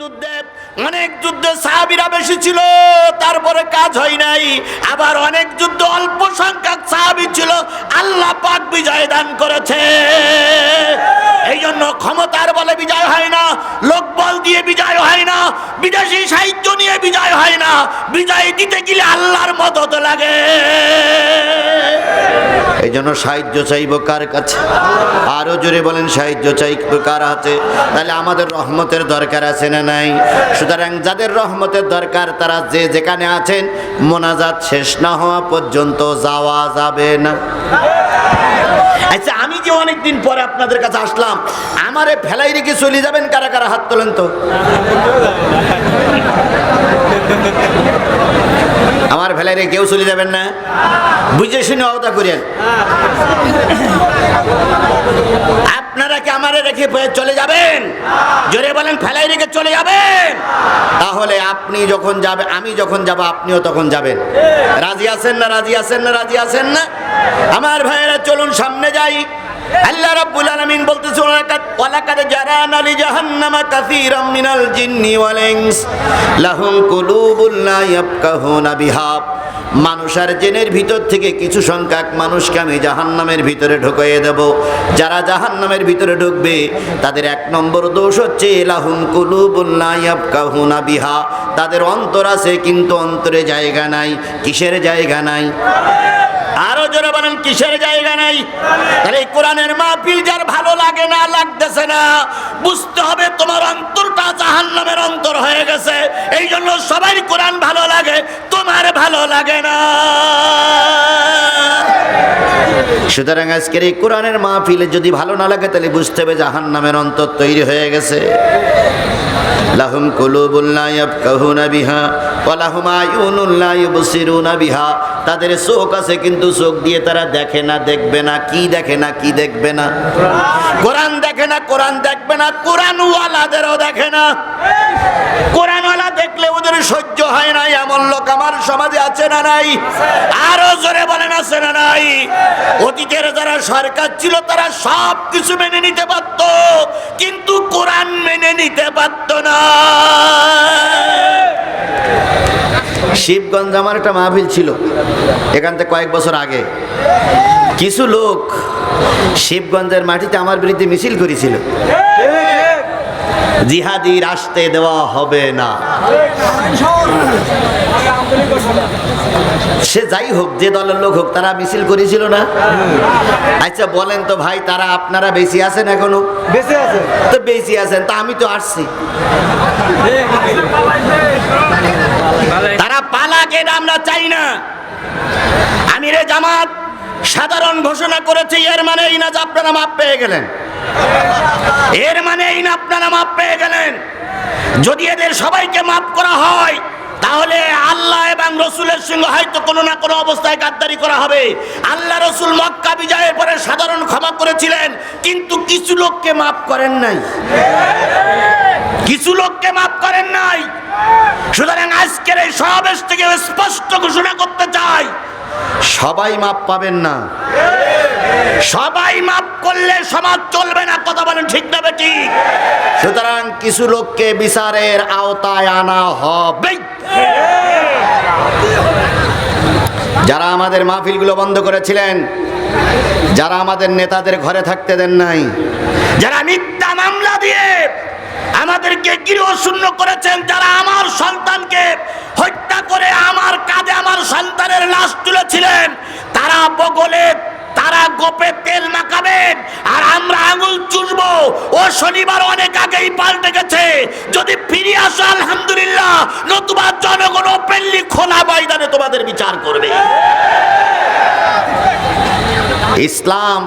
যুদ্ধে, অনেক যুদ্ধে সাহাবিরা বেশি ছিল, তারপরে কাজ হয় নাই। আবার অনেক যুদ্ধ অল্প সংখ্যক সাহাবি ছিল, আল্লাহ পাক বিজয় দান করেছে। এই জন্য ক্ষমতার বলে বিজয় হয় না লোকবল দিয়ে বিজয় হয় না, বিদেশি সাহিত্য নিয়ে বিজয় হয় না, বিজয় দিতে গেলে আল্লাহর মদত লাগে। এই জন্য সাহায্য চাইব কার কাছে? আরও জোরে বলেন, সাহায্য চাইব কার আছে তাহলে আমাদের রহমতের দরকার আছে না নাই? সুতরাং যাদের রহমতের দরকার, তারা যে যেখানে আছেন, মোনাজাত শেষ না হওয়া পর্যন্ত যাওয়া যাবে না। আচ্ছা আমি যে অনেক দিন পরে আপনাদের কাছে আসলাম। আমারে ফেলাই রেখে চলে যাবেন কারা কারা? হাত তোলেন তো। আমার ফেলাই রেখে কেউ চলে যাবেন না। বুঝে শুনে অবতা করেন। আপনারা কি আমারে রেখে চলে যাবেন? জোরে বলেন, ফেলাই রেখে চলে যাবেন। তাহলে আপনি যখন যাবে, আমি যখন যাব, আপনিও তখন যাবেন। রাজি আছেন না? রাজি আছেন না? রাজি আছেন না? আমার ভাইয়েরা, চলুন সামনে যাই। আল্লাহ রাব্বুল আলামিন বলতেছে, ওয়ালাকাদ ওয়ালাকাদ জারানা লি জাহান্নামা কাসীরাম মিনাল জিন্নি ওয়াল ইনস। লাহুম কুলুবুন লা ইয়াফকাহুনা বিহা। মানুষ আর জেনের ভিতর থেকে কিছু সংখ্যক মানুষকে আমি জাহান্নামের ভিতরে ঢুকিয়ে দেব। যারা জাহান্নামের ভিতরে ঢুকবে, তাদের এক নম্বর দোষ হচ্ছে, লাহুম কুলুবুন লা ইয়াফকাহুনা বিহা। তাদের অন্তর আছে, কিন্তু অন্তরে জায়গা নাই, কিসের জায়গা নাই? আরও জোরে বলেন, কিসের জায়গা নাই? তাহলে এই কোরআনের মাহফিল যার ভালো লাগে না, লাগতেছে না, বুঝতে হবে তোমার অন্তরটা জাহান্নামের অন্তর হয়ে গেছে। এই জন্য সবাই কোরআন ভালো লাগে, তোমার ভালো লাগে না। সুতরাং আজকের এই কোরআনের মাহফিলে যদি ভালো না লাগে, তাহলে বুঝতে হবে জাহান্নামের অন্তর তৈরি হয়ে গেছে। লাহুম কুলুবুল লা ইয়াফকাহুনা বিহা, ওয়া লাহুম আয়ুনুন লা ইউবসিরুনা বিহা। তাদের চোখ আছে, কিন্তু চোখ দিয়ে তারা দেখে না, দেখবে না, কি দেখে না, কি দেখবে না। কোরআন দেখে না, কোরআন দেখবে না কোরআন ওয়ালাদেরও দেখে না। কোরআনওয়ালা দেখলে ওদের সহ্য হয় না এমন লোক আমার সমাজে আছে না নাই? আরও জোরে বলেন, আছে না নাই? অতীতের যারা সরকার ছিল, তারা সব কিছু মেনে নিতে পারত, কিন্তু কোরআন মেনে নিতে পারত না। শিবগঞ্জ আমার একটা মাহফিল ছিল, এখান থেকে কয়েক বছর আগে। কিছু লোক শিবগঞ্জের মাটিতে আমার বিরুদ্ধে মিছিল করেছিল। জিহাদির আসতে দেওয়া হবে না। সে যাই হোক যে দলের লোক হোক তারা মিছিল করেছিল না? আচ্ছা বলেন তো ভাই তারা আপনারা বেশি আছেন এখনও? বেশি আছে। তো বেশি আছেন তা আমি তো আসছি। তারা পালাকে আমরা চাই না। আমিরে জামাত সাধারণ ঘোষণা করেছে এর মানে এই না যে আপনারা মাপ পেয়ে গেলেন। এর মানে এই না আপনারা মাপ পেয়ে গেলেন। যদি এদের সবাইকে মাপ করা হয়, তাহলে আল্লাহ এবং রসুলের সঙ্গে হয়তো কোনো না কোনো অবস্থায় গাদ্দারি করা হবে। আল্লাহ রসুল মক্কা বিজয়ের পরে সাধারণ ক্ষমা করেছিলেন, কিন্তু কিছু লোককে মাফ করেন নাই। কিছু লোককে মাফ করেন নাই। সুতরাং আজকের এই সমাবেশ থেকে স্পষ্ট ঘোষণা করতে চাই। সবাই মাপ পাবেন না। সবাই মাপ করলে সমাজ চলবে না কথা বলেন ঠিক না বেটি সুতরাং কিছু লোককে বিচারের আওতায় আনা হবে। যারা আমাদের মাহফিলগুলো বন্ধ করেছিলেন যারা আমাদের নেতাদের ঘরে থাকতে দেন নাই যারা মিথ্যা মামলা দিয়ে আমাদেরকে গৃহ শূন্য করেছেন যারা আমার সন্তানকে হত্যা করে আমার কাঁধে আমার সন্তানের লাশ তুলেছিলেন। তারা বগলে, তারা গোপে তেল মাখাবেন আর আমরা আঙুল চুষবো। ও শনিবার অনেক আগেই পাল্টে গেছে। যদি ফিরে আসো, আলহামদুলিল্লাহ, নতুবা জনগণ ওপেনলি খোলা ময়দানে তোমাদের বিচার করবে। ইসলাম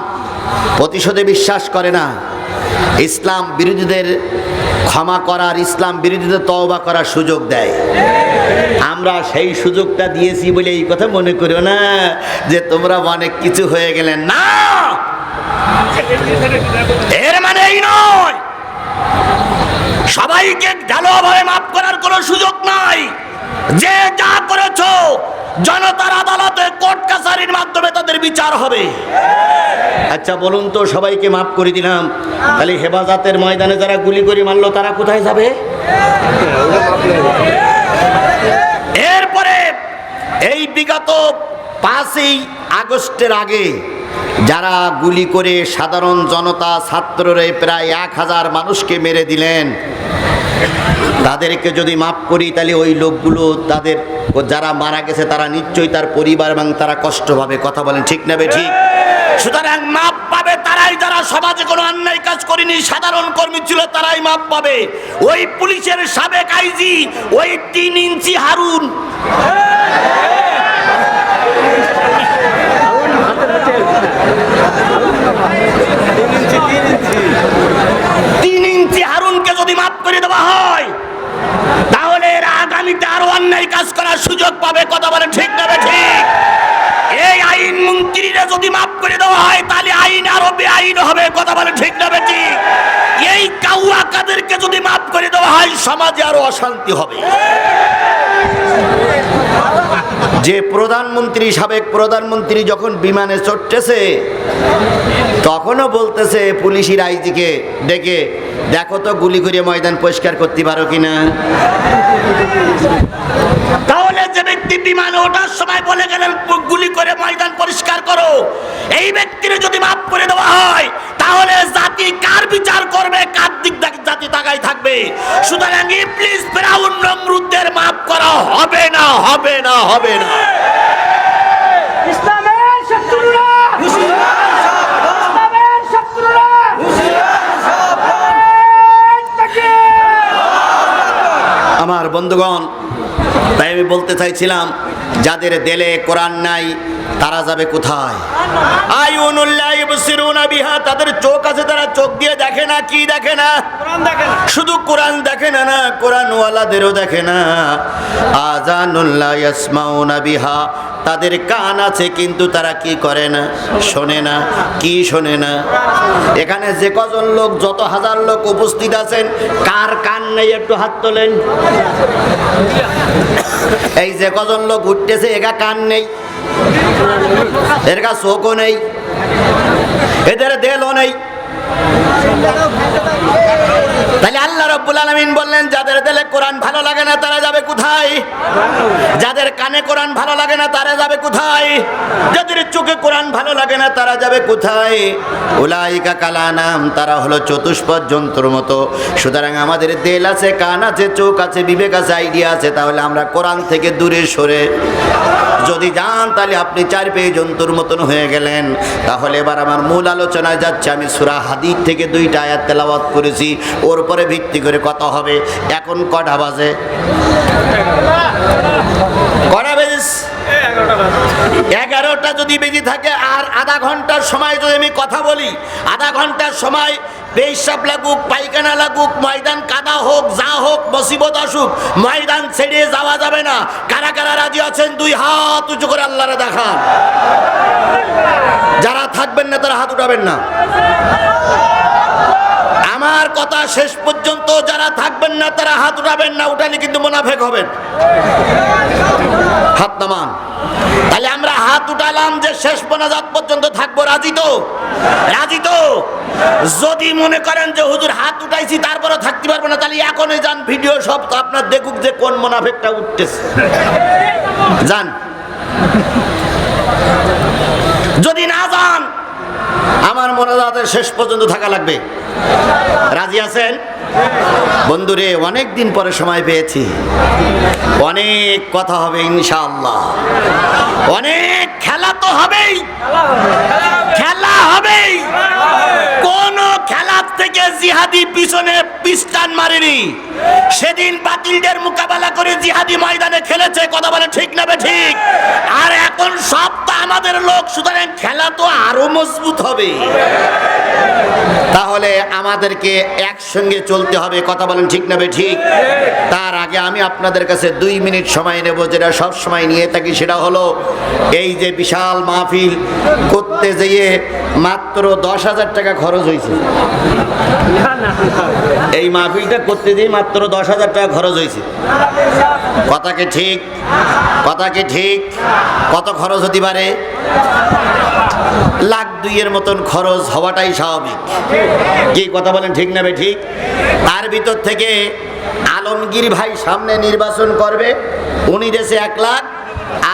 প্রতিশোধে বিশ্বাস করে না। ইসলাম বিরোধীদের ক্ষমা করার, ইসলাম বিরোধীদের তওবা করার সুযোগ দেয়। আমরা সেই সুযোগটা দিয়েছি বলে এই কথা মনে করিও না যে তোমরা অনেক কিছু হয়ে গেলেন না! এর মানে এই নয়। সবাইকে ঢালোভাবে মাফ করার কোনো সুযোগ নাই। যে যা করেছ, জনতার আদালতে কোর্ট কাছারির মাধ্যমে তাদের বিচার হবে। আচ্ছা বলুন তো, সবাইকে মাফ করে দিলাম। তাহলে হেফাজতের ময়দানে যারা গুলি করে মারলো, তারা কোথায় যাবে? এরপরে, এই বিগত পাঁচই আগস্টের আগে যারা গুলি করে সাধারণ জনতা, ছাত্ররে প্রায় এক হাজার মানুষকে মেরে দিলেন, তাদেরকে যদি মাফ করি, তাহলে ওই লোকগুলো তাদের, যারা মারা গেছে, তারা নিশ্চয়ই তার পরিবার এবং তারা কষ্ট পাবে। কথা বলেন, ঠিক নেবে ঠিক? সুতরাং মাপ পাবে তারাই যারা সমাজে কোনো অন্যায় কাজ করেনি, সাধারণ কর্মী ছিল তারাই মাপ পাবে। ওই পুলিশের সাবেক আইজি, ওই তিন ইঞ্চি হারুন। তিন ইঞ্চি হারুনকে যদি মাফ করে দেওয়া হয়, তাহলে এরা আগামীতে আরও অন্যায় কাজ করার সুযোগ পাবে। কথা বলে ঠিক নেবে ঠিক? এই আইন মন্ত্রীরা যদি হয় এই যদি মাফ সমাজে আরও অশান্তি হবে। যে প্রধানমন্ত্রী, সাবেক প্রধানমন্ত্রী যখন বিমানে চড়তেছে, তখনও বলতেছে পুলিশের আইজিকে ডেকে, দেখো তো গুলি করে ময়দান পরিষ্কার করতে পারো কিনা? তাহলে যে ব্যক্তি বিমানে ওঠার সময় বলে গেলেন, গুলি করে ময়দান এই ব্যক্তির যদি মাফ করে দেওয়া হয় তাহলে জাতি কার বিচার করবে কার দিক থেকে জাতি তাকাই থাকবে? সুতরাং ইবলিস ফেরাউন নমরুদদের মাফ করা হবে না হবে না হবে না। ইসলামের শত্রুরা! ইসলামের শত্রুরা! আমার বন্ধুগণ তাই আমি বলতে চাইছিলাম যাদের দেলে কোরআন নাই তারা যাবে কোথায়? তাদের চোখ আছে তারা চোখ দিয়ে দেখে না কি দেখে না? শুধু কোরআন দেখে না না কোরআন ওয়ালাদেরও দেখে না। আজানুল্লাহ ইয়াসমাউনা বিহা তাদের কান আছে কিন্তু তারা কি করে না? শোনে না কি শোনে না? এখানে যে কজন লোক যত হাজার লোক উপস্থিত আছেন কার কান নেই একটু হাত তোলেন। এই যে কজন লোক উঠতেছে এগা কান নেই। এর কাছে চোখও নেই। এদের দেলও নেই। রব্বুল আলমিন বললেন, যাদের দেলে কোরআন ভালো লাগে না, তারা যাবে কোথায়? যাদের কানে কোরআন ভালো লাগে না, তারা যাবে কোথায়? যাদের চোখে কোরআন ভালো লাগে না, তারা যাবে কোথায়? নাম, তারা হলো চতুষ্পদ যন্ত্র মতো। সুতরাং আমাদের দেল আছে, কান আছে, চোখ আছে, বিবেক আছে, আইডিয়া আছে, তাহলে আমরা কোরআন থেকে দূরে সরে যদি যান, তাহলে আপনি চার পেয়ে জন্তুর মতন হয়ে গেলেন। তাহলে এবার আমার মূল আলোচনায় যাচ্ছে, আমি সুরা হাদির থেকে দুইটা আয়াত তেলাওয়াত করেছি। ওর উপরে ভিত্তি করে কত হবে। এখন কটা বাজে? কটা এগারোটা যদি বেজে থাকে, আর আধা ঘণ্টার সময় যদি আমি কথা বলি, আধা ঘণ্টার সময় পেশাব লাগুক, পায়খানা লাগুক, ময়দান কাদা হোক, যা হোক, মুসিবত আসুক, ময়দান ছেড়ে যাওয়া যাবে না। কারা কারা রাজি আছেন? দুই হাত উঁচু করে আল্লাহরে দেখান। যারা থাকবেন না, তারা হাত উঠাবেন না। আমার কথা শেষ পর্যন্ত যারা থাকবেন না, তারা হাত উঠাবেন না, উঠালে কিন্তু মোনাফেক হবেন। হাত নামান। তাহলে আমরা হাত উঠালাম যে শেষ মোনাজাত পর্যন্ত থাকব, রাজি তো? রাজি তো? যদি মনে করেন যে হুজুর হাত উঠাইছি তারপরে থাকতে পারব না, তাহলে এখনই যান, ভিডিও সব আপনার দেখুক যে কোন মোনাফেকটা উঠতেছে। যান। যদি না যান, আমার মোনাজাতের শেষ পর্যন্ত থাকা লাগবে। রাজি আছেন? বন্ধুরে অনেক দিন পরে সময় পেয়েছি। অনেক কথা হবে, ইনশাআল্লাহ। অনেক খেলা তো হবেই। খেলা হবেই। কোন খেলার থেকে জিহাদি পিছনে পিস্টান মারেনি। সেদিন বাতিলদের মোকাবেলা করে জিহাদি ময়দানে খেলেছে, কথা বলে ঠিক না ঠিক? আর এখন সব তো আমাদের লোক, সুতরাং খেলা তো আরও মজবুত হবে। তাহলে আমাদেরকে একসঙ্গে চলতে হবে, কথা বলেন ঠিক না ঠিক? তার আগে আমি আপনাদের কাছে দুই মিনিট সময় নেব, যেটা সব সময় নিয়ে থাকি, সেটা হলো এই যে বিশাল মাহফিল করতে যেয়ে মাত্র দশ হাজার টাকা খরচ হয়েছে এই মাহফিলটা করতে যেয়ে মাত্র দশ হাজার টাকা খরচ হয়েছে কথা কি ঠিক? কথা কি ঠিক? কত খরচ হতে পারে? লাখ দুইয়ের মতন খরচ হওয়াটাই স্বাভাবিক। কি কথা বলেন ঠিক না ঠিক? তার ভিতর থেকে আলমগীর ভাই সামনে নির্বাচন করবে, উনি দেশে এক লাখ,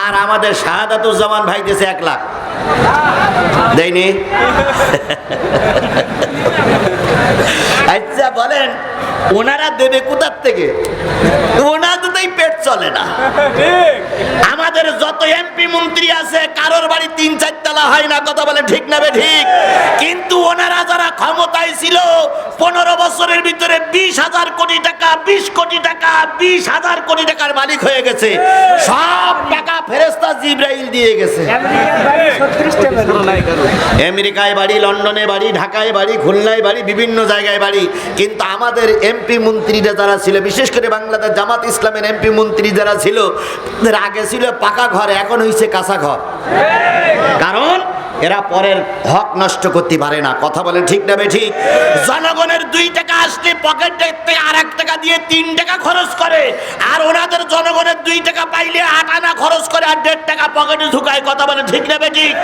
আর আমাদের শাহাদাতুজ্জামান ভাই দেশে এক লাখ। দেয়নি? আচ্ছা বলেন, ওনারা দেবে কোথার থেকে? ওনার ওনাদেরই পেট চলে না। আমাদের যত এমপি মন্ত্রী আছে, কারোর বাড়ি তিন চার তলা হয় না, কথা বলে ঠিক নেবে ঠিক। কিন্তু ক্ষমতায় ছিল পনেরো বছরের ভিতরে বিশ হাজার কোটি টাকা বিশ কোটি টাকা বিশ হাজার কোটি টাকার মালিক হয়ে গেছে। সব টাকা ফেরেস্তা জিব্রাইল দিয়ে গেছে। আমেরিকায় বাড়ি লন্ডনে বাড়ি ঢাকায় বাড়ি খুলনায় বাড়ি বিভিন্ন জায়গায় বাড়ি। কিন্তু আমাদের এমপি মন্ত্রীরা যারা ছিল বিশেষ করে বাংলাদেশ জামাত ইসলামের এমপি মন্ত্রী যারা ছিল আগে ছিল পাকা ঘর এখন হয়েছে কাঁচা ঘর। কারণ এরা পরের হক নষ্ট করতে পারে না। কথা বলে ঠিক না ঠিক জনগণের দুই টাকা আসলে পকেট থেকে আর এক টাকা দিয়ে তিন টাকা খরচ করে। আর ওনাদের জনগণের দুই টাকা পাইলে আট আনা খরচ করে আর দেড় টাকা পকেটে ঢুকায়। কথা বলে ঠিক না ঠিক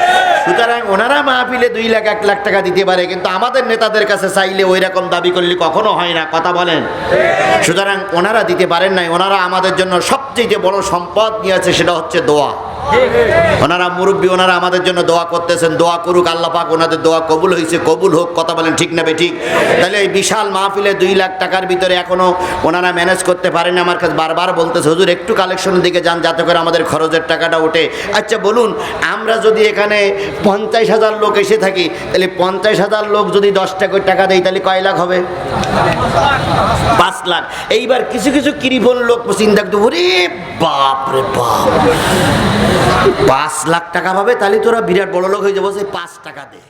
সুতরাং ওনারা মাহফিলে দুই লাখ, এক লাখ টাকা দিতে পারে, কিন্তু আমাদের নেতাদের কাছে চাইলে ওই রকম দাবি করলে কখনো হয় না। কথা বলেন। সুতরাং ওনারা দিতে পারেন নাই। ওনারা আমাদের জন্য সবচেয়ে যে বড় সম্পদ নিয়ে আছে সেটা হচ্ছে দোয়া। ওনারা মুরব্বী, ওনারা আমাদের জন্য দোয়া করতেছেন, দোয়া করুক, আল্লাহ পাক ওনাদের দোয়া কবুল হয়েছে, কবুল হোক, কথা বলেন ঠিক না ঠিক তাহলে এই বিশাল মাহফিলে দুই লাখ টাকার ভিতরে এখনও ওনারা ম্যানেজ করতে পারেন, আমার কাছে বারবার বলতেছে, হুজুর, একটু কালেকশনের দিকে যান, যাতে করে আমাদের খরচের টাকাটা ওঠে। আচ্ছা বলুন, আমরা যদি এখানে পঞ্চাশ হাজার লোক এসে থাকি, তাহলে পঞ্চাশ হাজার লোক যদি দশ টাকা টাকা দেয়, তাহলে কয় লাখ হবে? পাঁচ লাখ। এইবার কিছু কিছু কিরিফোন লোক চিন্তা করতে, ওরে বাপ রে বাপ! পাঁচ লাখ টাকা পাবে, তাহলে তোরা বিরাট বড় লোক হয়ে যাব, সেই পাঁচ টাকা দে।